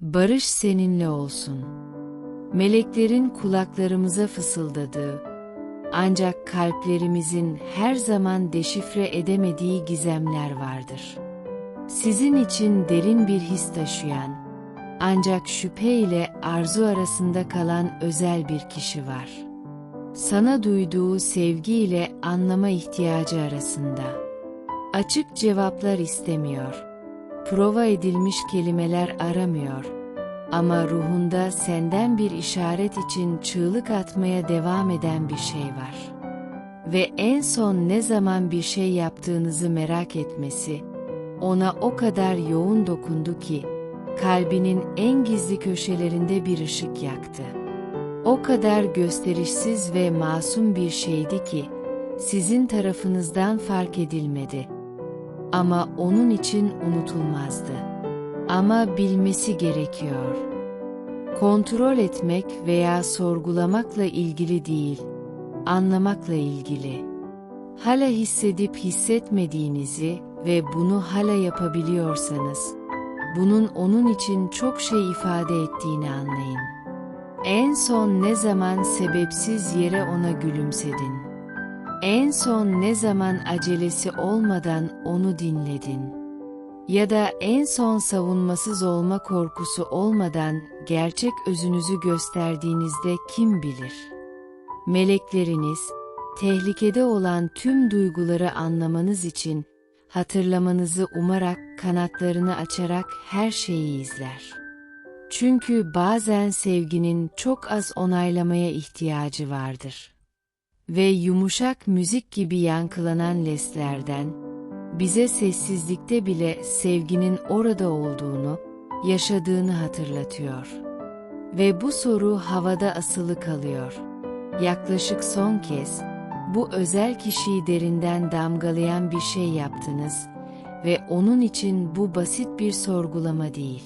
Barış seninle olsun. Meleklerin kulaklarımıza fısıldadığı, ancak kalplerimizin her zaman deşifre edemediği gizemler vardır. Sizin için derin bir his taşıyan, ancak şüphe ile arzu arasında kalan özel bir kişi var. Sana duyduğu sevgi ile anlama ihtiyacı arasında. Açık cevaplar istemiyor. Prova edilmiş kelimeler aramıyor. Ama ruhunda senden bir işaret için çığlık atmaya devam eden bir şey var. Ve en son ne zaman bir şey yaptığınızı merak etmesi, ona o kadar yoğun dokundu ki, kalbinin en gizli köşelerinde bir ışık yaktı. O kadar gösterişsiz ve masum bir şeydi ki, sizin tarafınızdan fark edilmedi. Ama onun için unutulmazdı. Ama bilmesi gerekiyor. Kontrol etmek veya sorgulamakla ilgili değil, anlamakla ilgili. Hala hissedip hissetmediğinizi ve bunu hala yapabiliyorsanız, bunun onun için çok şey ifade ettiğini anlayın. En son ne zaman sebepsiz yere ona gülümsedin? En son ne zaman acelesi olmadan onu dinledin? Ya da en son savunmasız olma korkusu olmadan gerçek özünüzü gösterdiğinizde kim bilir? Melekleriniz, tehlikede olan tüm duyguları anlamanız için hatırlamanızı umarak kanatlarını açarak her şeyi izler. Çünkü bazen sevginin çok az onaylamaya ihtiyacı vardır. Ve yumuşak müzik gibi yankılanan leslerden, bize sessizlikte bile sevginin orada olduğunu, yaşadığını hatırlatıyor. Ve bu soru havada asılı kalıyor. Yaklaşık son kez, bu özel kişiyi derinden damgalayan bir şey yaptınız ve onun için bu basit bir sorgulama değil.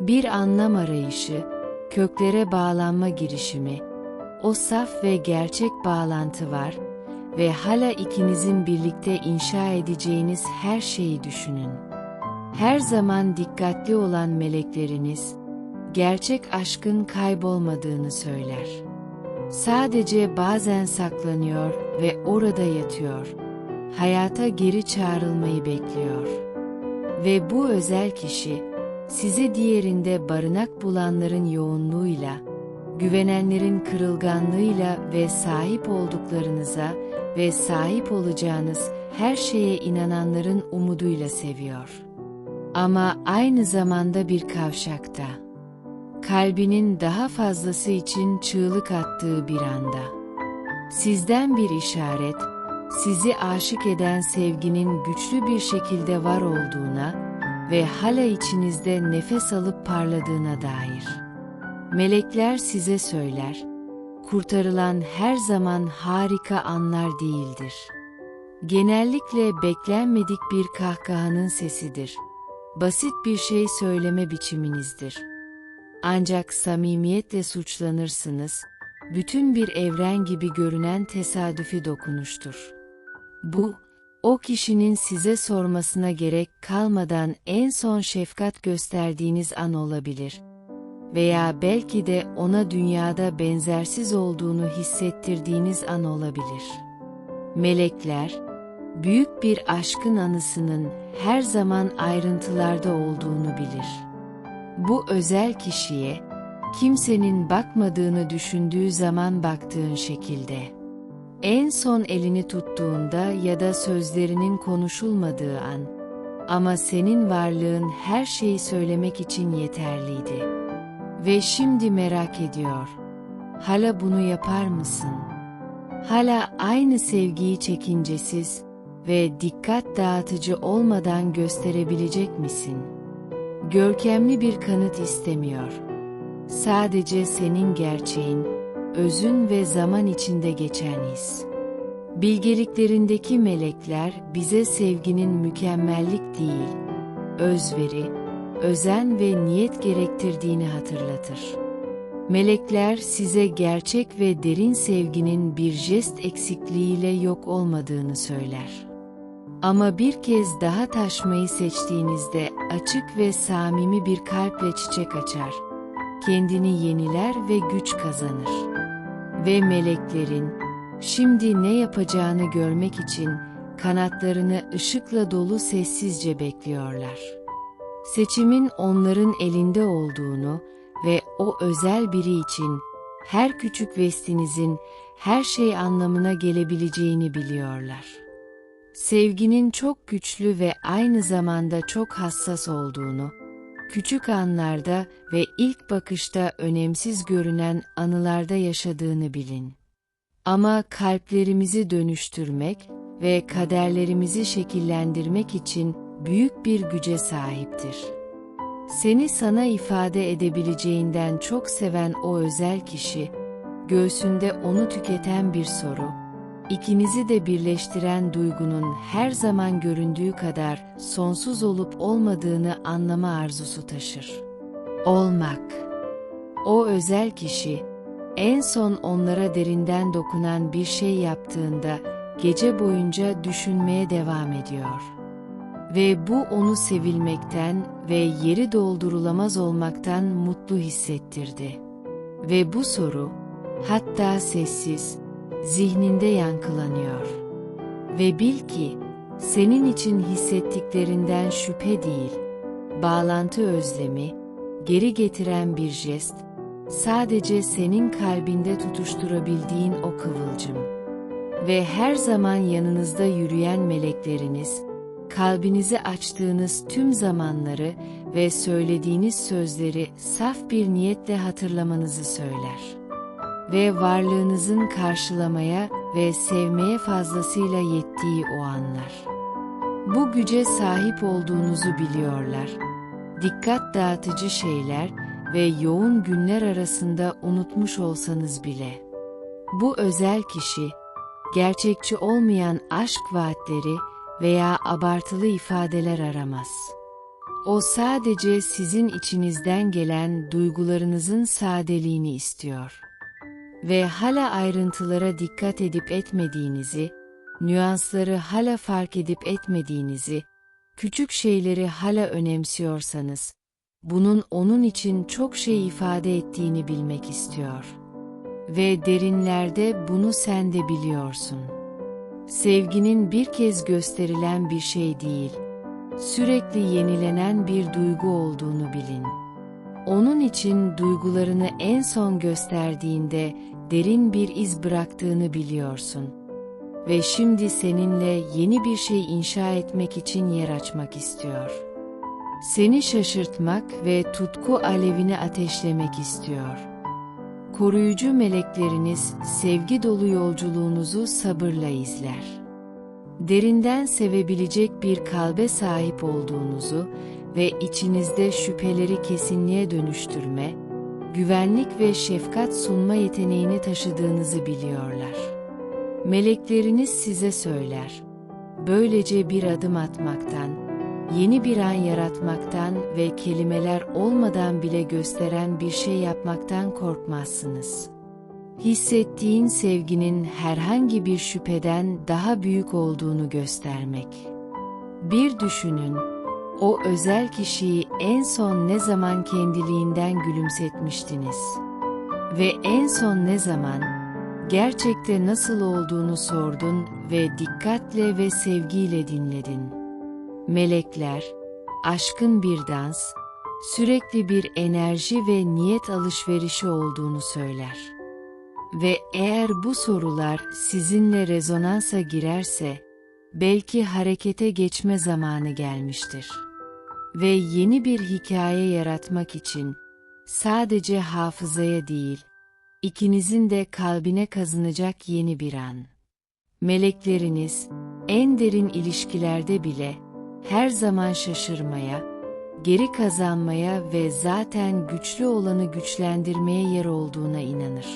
Bir anlam arayışı, köklere bağlanma girişimi, o saf ve gerçek bağlantı var ve hala ikinizin birlikte inşa edeceğiniz her şeyi düşünün. Her zaman dikkatli olan melekleriniz, gerçek aşkın kaybolmadığını söyler. Sadece bazen saklanıyor ve orada yatıyor. Hayata geri çağrılmayı bekliyor. Ve bu özel kişi, sizi diğerinde barınak bulanların yoğunluğuyla, güvenenlerin kırılganlığıyla ve sahip olduklarınıza ve sahip olacağınız her şeye inananların umuduyla seviyor. Ama aynı zamanda bir kavşakta. Kalbinin daha fazlası için çığlık attığı bir anda. Sizden bir işaret, sizi aşık eden sevginin güçlü bir şekilde var olduğuna ve hala içinizde nefes alıp parladığına dair. Melekler size söyler, kurtarılan her zaman harika anlar değildir. Genellikle beklenmedik bir kahkahanın sesidir. Basit bir şey söyleme biçiminizdir. Ancak samimiyetle suçlanırsınız, bütün bir evren gibi görünen tesadüfi dokunuştur. Bu, o kişinin size sormasına gerek kalmadan en son şefkat gösterdiğiniz an olabilir. Veya belki de ona dünyada benzersiz olduğunu hissettirdiğiniz an olabilir. Melekler, büyük bir aşkın anısının her zaman ayrıntılarda olduğunu bilir. Bu özel kişiye, kimsenin bakmadığını düşündüğü zaman baktığın şekilde. En son elini tuttuğunda ya da sözlerinin konuşulmadığı an, ama senin varlığın her şeyi söylemek için yeterliydi. Ve şimdi merak ediyor. Hala bunu yapar mısın? Hala aynı sevgiyi çekincesiz ve dikkat dağıtıcı olmadan gösterebilecek misin? Görkemli bir kanıt istemiyor. Sadece senin gerçeğin, özün ve zaman içinde geçen his. Bilgeliklerindeki melekler bize sevginin mükemmellik değil, özveri, özen ve niyet gerektirdiğini hatırlatır. Melekler size gerçek ve derin sevginin bir jest eksikliğiyle yok olmadığını söyler. Ama bir kez daha taşmayı seçtiğinizde açık ve samimi bir kalple çiçek açar. Kendini yeniler ve güç kazanır. Ve meleklerin, şimdi ne yapacağını görmek için kanatlarını ışıkla dolu sessizce bekliyorlar. Seçimin onların elinde olduğunu ve o özel biri için her küçük vestinizin her şey anlamına gelebileceğini biliyorlar. Sevginin çok güçlü ve aynı zamanda çok hassas olduğunu, küçük anlarda ve ilk bakışta önemsiz görünen anılarda yaşadığını bilin. Ama kalplerimizi dönüştürmek ve kaderlerimizi şekillendirmek için büyük bir güce sahiptir. Seni sana ifade edebileceğinden çok seven o özel kişi, göğsünde onu tüketen bir soru, ikinizi de birleştiren duygunun her zaman göründüğü kadar sonsuz olup olmadığını anlama arzusu taşır. Olmak. O özel kişi, en son onlara derinden dokunan bir şey yaptığında gece boyunca düşünmeye devam ediyor. Ve bu onu sevilmekten ve yeri doldurulamaz olmaktan mutlu hissettirdi. Ve bu soru, hatta sessiz, zihninde yankılanıyor. Ve bil ki, senin için hissettiklerinden şüphe değil, bağlantı özlemi, geri getiren bir jest, sadece senin kalbinde tutuşturabildiğin o kıvılcım. Ve her zaman yanınızda yürüyen melekleriniz, kalbinizi açtığınız tüm zamanları ve söylediğiniz sözleri saf bir niyetle hatırlamanızı söyler. Ve varlığınızın karşılamaya ve sevmeye fazlasıyla yettiği o anlar. Bu güce sahip olduğunuzu biliyorlar. Dikkat dağıtıcı şeyler ve yoğun günler arasında unutmuş olsanız bile. Bu özel kişi, gerçekçi olmayan aşk vaatleri veya abartılı ifadeler aramaz. O sadece sizin içinizden gelen duygularınızın sadeliğini istiyor. Ve hala ayrıntılara dikkat edip etmediğinizi, nüansları hala fark edip etmediğinizi, küçük şeyleri hala önemsiyorsanız, bunun onun için çok şey ifade ettiğini bilmek istiyor. Ve derinlerde bunu sen de biliyorsun. Sevginin bir kez gösterilen bir şey değil, sürekli yenilenen bir duygu olduğunu bilin. Onun için duygularını en son gösterdiğinde derin bir iz bıraktığını biliyorsun. Ve şimdi seninle yeni bir şey inşa etmek için yer açmak istiyor. Seni şaşırtmak ve tutku alevini ateşlemek istiyor. Koruyucu melekleriniz sevgi dolu yolculuğunuzu sabırla izler. Derinden sevebilecek bir kalbe sahip olduğunuzu ve içinizde şüpheleri kesinliğe dönüştürme, güvenlik ve şefkat sunma yeteneğini taşıdığınızı biliyorlar. Melekleriniz size söyler. Böylece bir adım atmaktan, yeni bir an yaratmaktan ve kelimeler olmadan bile gösteren bir şey yapmaktan korkmazsınız. Hissettiğin sevginin herhangi bir şüpheden daha büyük olduğunu göstermek. Bir düşünün, o özel kişiyi en son ne zaman kendiliğinden gülümsetmiştiniz? Ve en son ne zaman, gerçekte nasıl olduğunu sordun ve dikkatle ve sevgiyle dinledin. Melekler, aşkın bir dans, sürekli bir enerji ve niyet alışverişi olduğunu söyler. Ve eğer bu sorular sizinle rezonansa girerse, belki harekete geçme zamanı gelmiştir. Ve yeni bir hikaye yaratmak için, sadece hafızaya değil, ikinizin de kalbine kazınacak yeni bir an. Melekleriniz, en derin ilişkilerde bile, her zaman şaşırmaya, geri kazanmaya ve zaten güçlü olanı güçlendirmeye yer olduğuna inanır.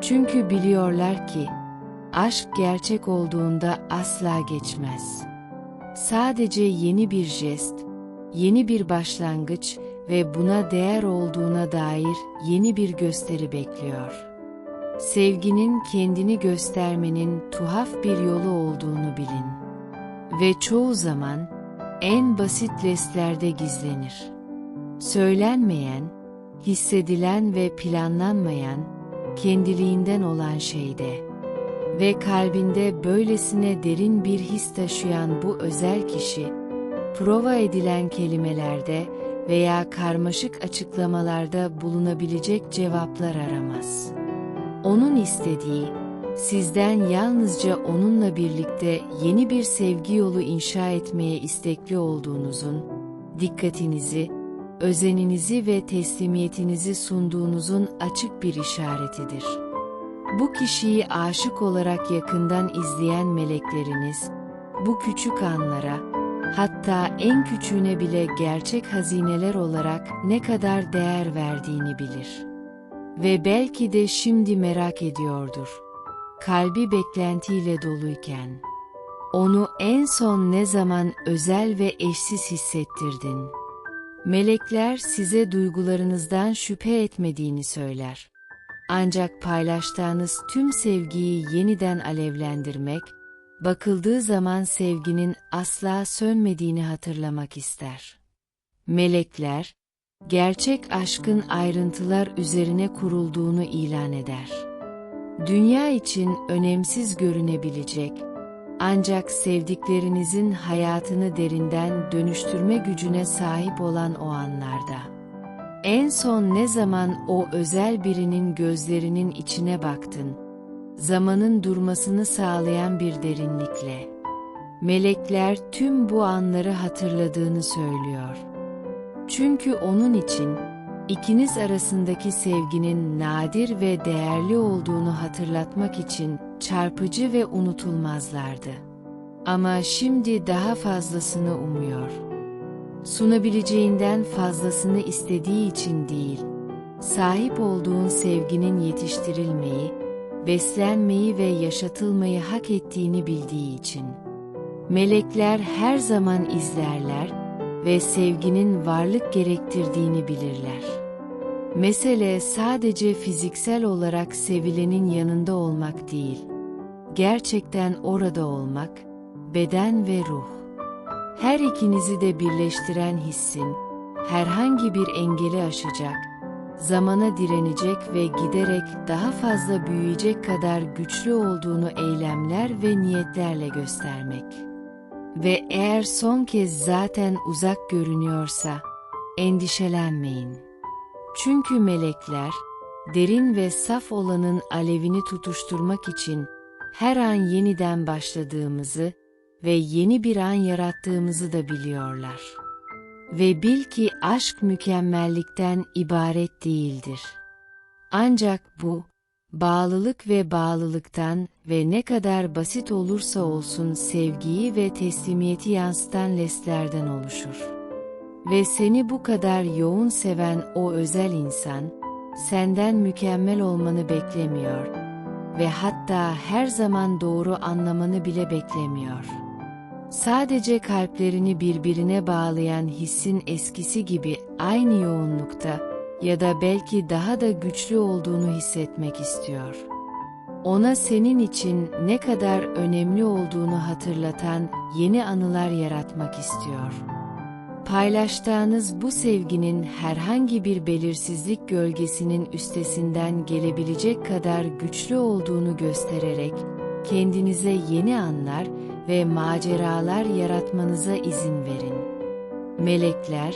Çünkü biliyorlar ki, aşk gerçek olduğunda asla geçmez. Sadece yeni bir jest, yeni bir başlangıç ve buna değer olduğuna dair yeni bir gösteri bekliyor. Sevginin kendini göstermenin tuhaf bir yolu olduğunu bilin. Ve çoğu zaman, en basit lestlerde gizlenir. Söylenmeyen, hissedilen ve planlanmayan, kendiliğinden olan şeyde. Ve kalbinde böylesine derin bir his taşıyan bu özel kişi, prova edilen kelimelerde veya karmaşık açıklamalarda bulunabilecek cevaplar aramaz. Onun istediği, sizden yalnızca onunla birlikte yeni bir sevgi yolu inşa etmeye istekli olduğunuzun, dikkatinizi, özeninizi ve teslimiyetinizi sunduğunuzun açık bir işaretidir. Bu kişiyi aşık olarak yakından izleyen melekleriniz, bu küçük anlara, hatta en küçüğüne bile gerçek hazineler olarak ne kadar değer verdiğini bilir. Ve belki de şimdi merak ediyordur. Kalbi beklentiyle doluyken. Onu en son ne zaman özel ve eşsiz hissettirdin? Melekler size duygularınızdan şüphe etmediğini söyler. Ancak paylaştığınız tüm sevgiyi yeniden alevlendirmek, bakıldığı zaman sevginin asla sönmediğini hatırlamak ister. Melekler, gerçek aşkın ayrıntılar üzerine kurulduğunu ilan eder. Dünya için önemsiz görünebilecek, ancak sevdiklerinizin hayatını derinden dönüştürme gücüne sahip olan o anlarda. En son ne zaman o özel birinin gözlerinin içine baktın? Zamanın durmasını sağlayan bir derinlikle. Melekler tüm bu anları hatırladığını söylüyor. Çünkü onun için ikiniz arasındaki sevginin nadir ve değerli olduğunu hatırlatmak için çarpıcı ve unutulmazlardı. Ama şimdi daha fazlasını umuyor. Sunabileceğinden fazlasını istediği için değil, sahip olduğun sevginin yetiştirilmeyi, beslenmeyi ve yaşatılmayı hak ettiğini bildiği için. Melekler her zaman izlerler ve sevginin varlık gerektirdiğini bilirler. Mesele sadece fiziksel olarak sevilenin yanında olmak değil, gerçekten orada olmak, beden ve ruh. Her ikinizi de birleştiren hissin, herhangi bir engeli aşacak, zamana direnecek ve giderek daha fazla büyüyecek kadar güçlü olduğunu eylemler ve niyetlerle göstermek. Ve eğer son kez zaten uzak görünüyorsa, endişelenmeyin. Çünkü melekler, derin ve saf olanın alevini tutuşturmak için her an yeniden başladığımızı ve yeni bir an yarattığımızı da biliyorlar. Ve bil ki aşk mükemmellikten ibaret değildir. Ancak bu, bağlılık ve bağlılıktan ve ne kadar basit olursa olsun sevgiyi ve teslimiyeti yansıtan leslerden oluşur. Ve seni bu kadar yoğun seven o özel insan, senden mükemmel olmanı beklemiyor ve hatta her zaman doğru anlamanı bile beklemiyor.'' Sadece kalplerini birbirine bağlayan hissin eskisi gibi aynı yoğunlukta ya da belki daha da güçlü olduğunu hissetmek istiyor. Ona senin için ne kadar önemli olduğunu hatırlatan yeni anılar yaratmak istiyor. Paylaştığınız bu sevginin herhangi bir belirsizlik gölgesinin üstesinden gelebilecek kadar güçlü olduğunu göstererek kendinize yeni anlar ve maceralar yaratmanıza izin verin. Melekler,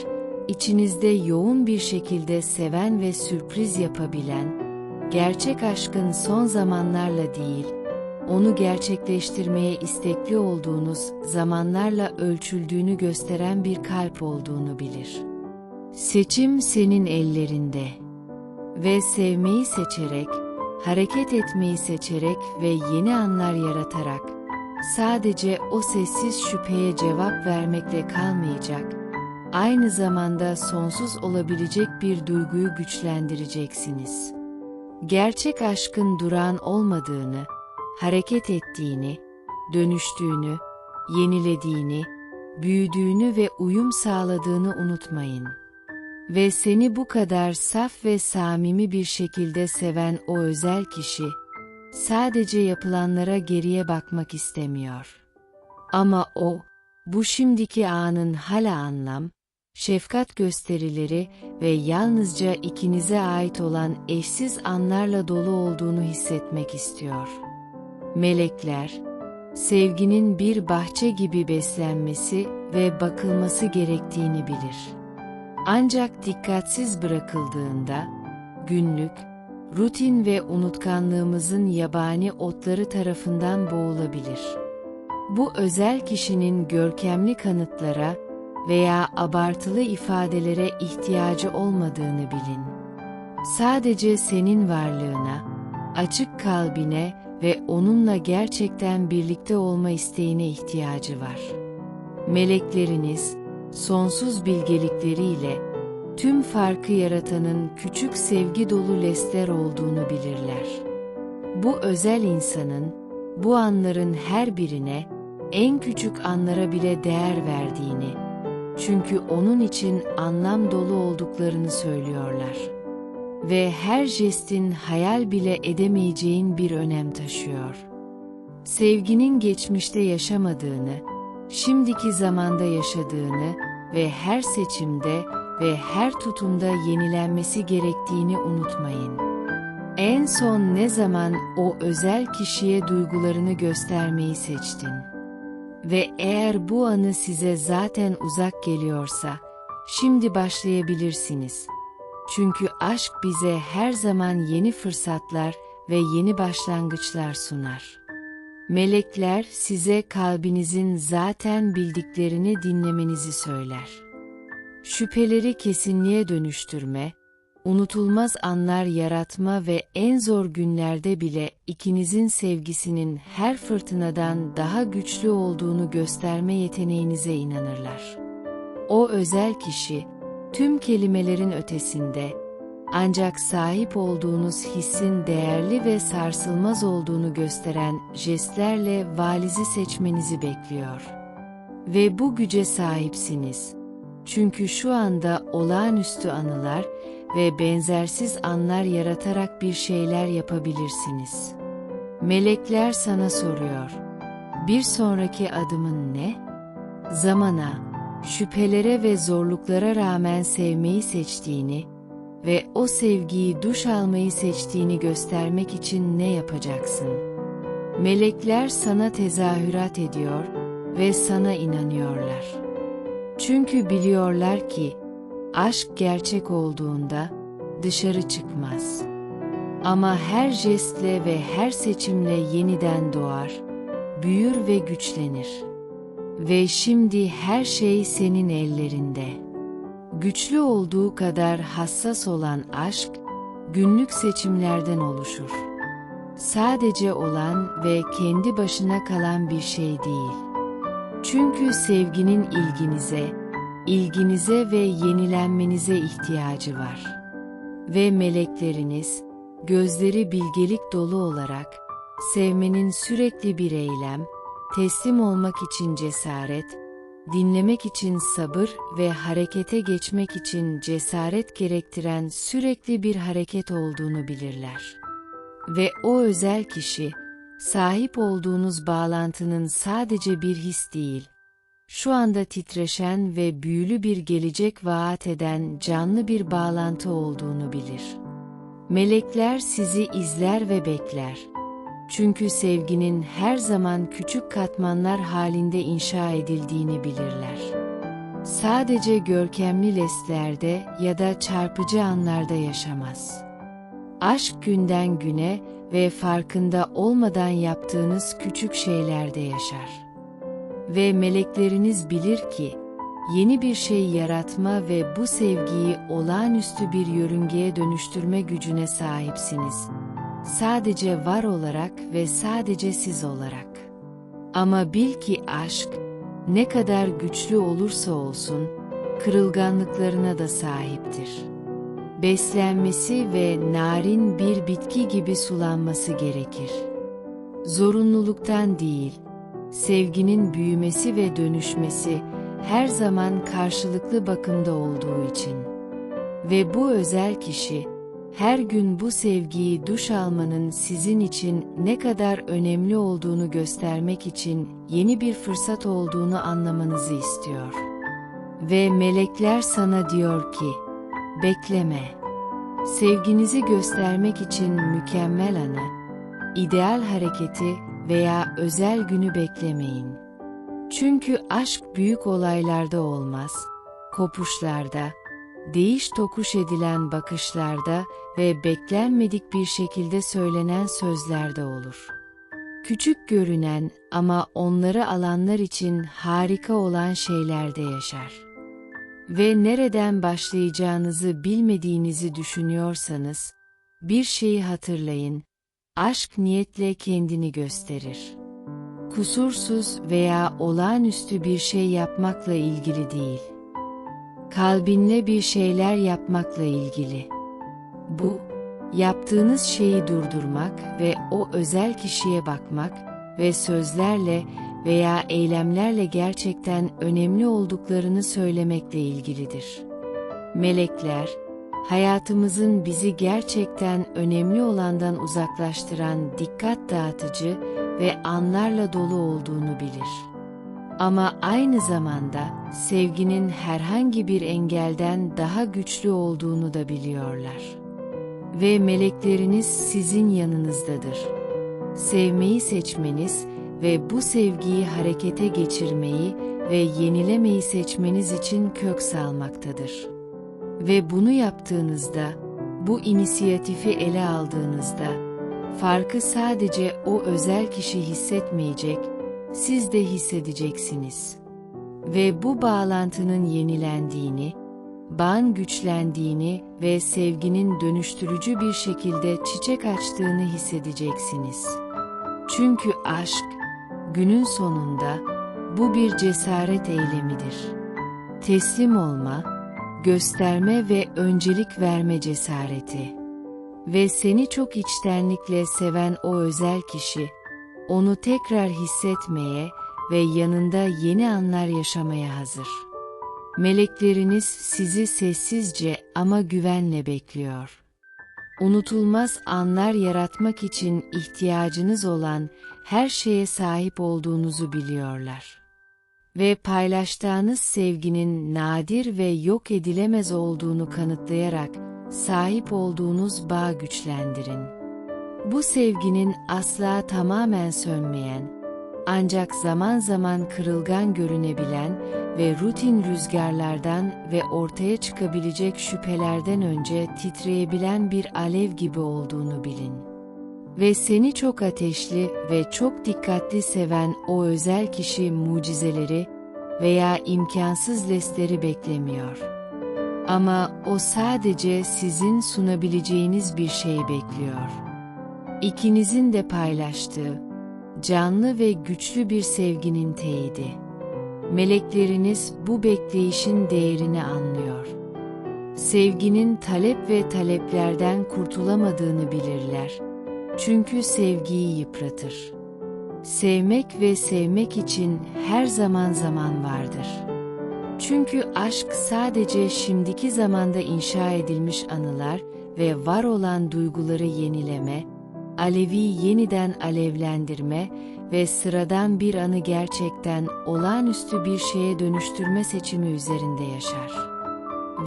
içinizde yoğun bir şekilde seven ve sürpriz yapabilen, gerçek aşkın son zamanlarla değil, onu gerçekleştirmeye istekli olduğunuz zamanlarla ölçüldüğünü gösteren bir kalp olduğunu bilir. Seçim senin ellerinde. Ve sevmeyi seçerek, hareket etmeyi seçerek ve yeni anlar yaratarak, sadece o sessiz şüpheye cevap vermekle kalmayacak, aynı zamanda sonsuz olabilecek bir duyguyu güçlendireceksiniz. Gerçek aşkın duran olmadığını, hareket ettiğini, dönüştüğünü, yenilediğini, büyüdüğünü ve uyum sağladığını unutmayın. Ve seni bu kadar saf ve samimi bir şekilde seven o özel kişi, sadece yapılanlara geriye bakmak istemiyor. Ama o, bu şimdiki anın hala anlam, şefkat gösterileri ve yalnızca ikinize ait olan eşsiz anlarla dolu olduğunu hissetmek istiyor. Melekler, sevginin bir bahçe gibi beslenmesi ve bakılması gerektiğini bilir. Ancak dikkatsiz bırakıldığında, günlük, rutin ve unutkanlığımızın yabani otları tarafından boğulabilir. Bu özel kişinin görkemli kanıtlara veya abartılı ifadelere ihtiyacı olmadığını bilin. Sadece senin varlığına, açık kalbine ve onunla gerçekten birlikte olma isteğine ihtiyacı var. Melekleriniz, sonsuz bilgelikleriyle, tüm farkı yaratanın küçük sevgi dolu lesler olduğunu bilirler. Bu özel insanın, bu anların her birine, en küçük anlara bile değer verdiğini, çünkü onun için anlam dolu olduklarını söylüyorlar. Ve her jestin hayal bile edemeyeceğin bir önem taşıyor. Sevginin geçmişte yaşamadığını, şimdiki zamanda yaşadığını ve her seçimde ve her tutumda yenilenmesi gerektiğini unutmayın. En son ne zaman o özel kişiye duygularını göstermeyi seçtin? Ve eğer bu anı size zaten uzak geliyorsa, şimdi başlayabilirsiniz. Çünkü aşk bize her zaman yeni fırsatlar ve yeni başlangıçlar sunar. Melekler size kalbinizin zaten bildiklerini dinlemenizi söyler. Şüpheleri kesinliğe dönüştürme, unutulmaz anlar yaratma ve en zor günlerde bile ikinizin sevgisinin her fırtınadan daha güçlü olduğunu gösterme yeteneğinize inanırlar. O özel kişi, tüm kelimelerin ötesinde, ancak sahip olduğunuz hissin değerli ve sarsılmaz olduğunu gösteren jestlerle valizi seçmenizi bekliyor. Ve bu güce sahipsiniz. Çünkü şu anda olağanüstü anılar ve benzersiz anlar yaratarak bir şeyler yapabilirsiniz. Melekler sana soruyor. Bir sonraki adımın ne? Zamana, şüphelere ve zorluklara rağmen sevmeyi seçtiğini ve o sevgiyi duş almayı seçtiğini göstermek için ne yapacaksın? Melekler sana tezahürat ediyor ve sana inanıyorlar. Çünkü biliyorlar ki, aşk gerçek olduğunda dışarı çıkmaz. Ama her jestle ve her seçimle yeniden doğar, büyür ve güçlenir. Ve şimdi her şey senin ellerinde. Güçlü olduğu kadar hassas olan aşk, günlük seçimlerden oluşur. Sadece olan ve kendi başına kalan bir şey değil. Çünkü sevginin ilginize, ilginize ve yenilenmenize ihtiyacı var. Ve melekleriniz, gözleri bilgelik dolu olarak, sevmenin sürekli bir eylem, teslim olmak için cesaret, dinlemek için sabır ve harekete geçmek için cesaret gerektiren sürekli bir hareket olduğunu bilirler. Ve o özel kişi, sahip olduğunuz bağlantının sadece bir his değil, şu anda titreşen ve büyülü bir gelecek vaat eden canlı bir bağlantı olduğunu bilir. Melekler sizi izler ve bekler. Çünkü sevginin her zaman küçük katmanlar halinde inşa edildiğini bilirler. Sadece görkemli lestlerde ya da çarpıcı anlarda yaşamaz. Aşk günden güne ve farkında olmadan yaptığınız küçük şeylerde yaşar. Ve melekleriniz bilir ki, yeni bir şey yaratma ve bu sevgiyi olağanüstü bir yörüngeye dönüştürme gücüne sahipsiniz. Sadece var olarak ve sadece siz olarak. Ama bil ki aşk, ne kadar güçlü olursa olsun, kırılganlıklarına da sahiptir. Beslenmesi ve narin bir bitki gibi sulanması gerekir. Zorunluluktan değil, sevginin büyümesi ve dönüşmesi her zaman karşılıklı bakımda olduğu için. Ve bu özel kişi, her gün bu sevgiyi duş almanın sizin için ne kadar önemli olduğunu göstermek için yeni bir fırsat olduğunu anlamanızı istiyor. Ve melekler sana diyor ki, bekleme. Sevginizi göstermek için mükemmel anı, ideal hareketi veya özel günü beklemeyin. Çünkü aşk büyük olaylarda olmaz, kopuşlarda, değiş tokuş edilen bakışlarda ve beklenmedik bir şekilde söylenen sözlerde olur. Küçük görünen ama onları alanlar için harika olan şeylerde yaşar. Ve nereden başlayacağınızı bilmediğinizi düşünüyorsanız, bir şeyi hatırlayın, aşk niyetle kendini gösterir. Kusursuz veya olağanüstü bir şey yapmakla ilgili değil kalbinle bir şeyler yapmakla ilgili. Bu, yaptığınız şeyi durdurmak ve o özel kişiye bakmak ve sözlerle veya eylemlerle gerçekten önemli olduklarını söylemekle ilgilidir. Melekler, hayatımızın bizi gerçekten önemli olandan uzaklaştıran dikkat dağıtıcı ve anlarla dolu olduğunu bilir. Ama aynı zamanda sevginin herhangi bir engelden daha güçlü olduğunu da biliyorlar. Ve melekleriniz sizin yanınızdadır. Sevmeyi seçmeniz ve bu sevgiyi harekete geçirmeyi ve yenilemeyi seçmeniz için kök salmaktadır. Ve bunu yaptığınızda, bu inisiyatifi ele aldığınızda, farkı sadece o özel kişi hissetmeyecek, siz de hissedeceksiniz. Ve bu bağlantının yenilendiğini, bağın güçlendiğini ve sevginin dönüştürücü bir şekilde çiçek açtığını hissedeceksiniz. Çünkü aşk, günün sonunda, bu bir cesaret eylemidir. Teslim olma, gösterme ve öncelik verme cesareti. Ve seni çok içtenlikle seven o özel kişi, onu tekrar hissetmeye ve yanında yeni anlar yaşamaya hazır. Melekleriniz sizi sessizce ama güvenle bekliyor. Unutulmaz anlar yaratmak için ihtiyacınız olan her şeye sahip olduğunuzu biliyorlar. Ve paylaştığınız sevginin nadir ve yok edilemez olduğunu kanıtlayarak sahip olduğunuz bağ güçlendirin. Bu sevginin asla tamamen sönmeyen, ancak zaman zaman kırılgan görünebilen ve rutin rüzgarlardan ve ortaya çıkabilecek şüphelerden önce titreyebilen bir alev gibi olduğunu bilin. Ve seni çok ateşli ve çok dikkatli seven o özel kişi mucizeleri veya imkansız lesleri beklemiyor. Ama o sadece sizin sunabileceğiniz bir şey bekliyor. İkinizin de paylaştığı, canlı ve güçlü bir sevginin teyidi. Melekleriniz bu bekleyişin değerini anlıyor. Sevginin talep ve taleplerden kurtulamadığını bilirler. Çünkü sevgiyi yıpratır. Sevmek ve sevmek için her zaman zaman vardır. Çünkü aşk sadece şimdiki zamanda inşa edilmiş anılar ve var olan duyguları yenileme, alevi yeniden alevlendirme ve sıradan bir anı gerçekten olağanüstü bir şeye dönüştürme seçimi üzerinde yaşar.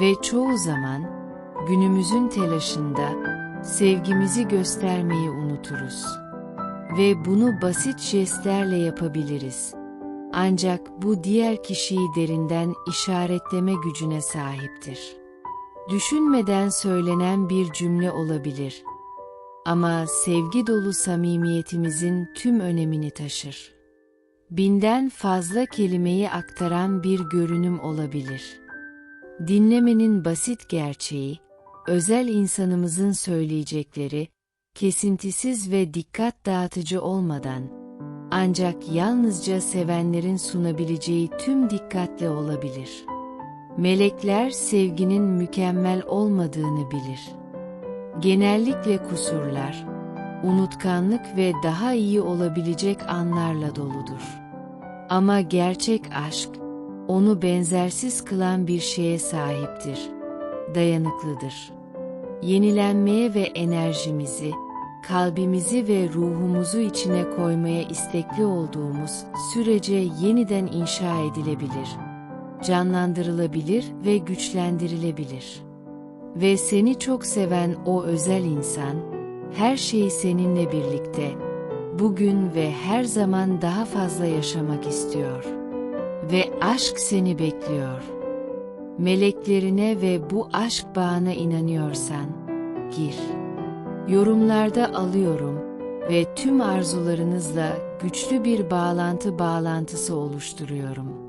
Ve çoğu zaman, günümüzün telaşında, sevgimizi göstermeyi unuturuz. Ve bunu basit jestlerle yapabiliriz. Ancak bu diğer kişiyi derinden işaretleme gücüne sahiptir. Düşünmeden söylenen bir cümle olabilir ama sevgi dolu samimiyetimizin tüm önemini taşır. Binden fazla kelimeyi aktaran bir görünüm olabilir. Dinlemenin basit gerçeği, özel insanımızın söyleyecekleri, kesintisiz ve dikkat dağıtıcı olmadan, ancak yalnızca sevenlerin sunabileceği tüm dikkatle olabilir. Melekler sevginin mükemmel olmadığını bilir genellikle kusurlar, unutkanlık ve daha iyi olabilecek anlarla doludur. Ama gerçek aşk, onu benzersiz kılan bir şeye sahiptir, dayanıklıdır. Yenilenmeye ve enerjimizi, kalbimizi ve ruhumuzu içine koymaya istekli olduğumuz sürece yeniden inşa edilebilir, canlandırılabilir ve güçlendirilebilir. Ve seni çok seven o özel insan, her şeyi seninle birlikte, bugün ve her zaman daha fazla yaşamak istiyor. Ve aşk seni bekliyor. Meleklerine ve bu aşk bağına inanıyorsan, gir. Yorumlarda alıyorum ve tüm arzularınızla güçlü bir bağlantı bağlantısı oluşturuyorum.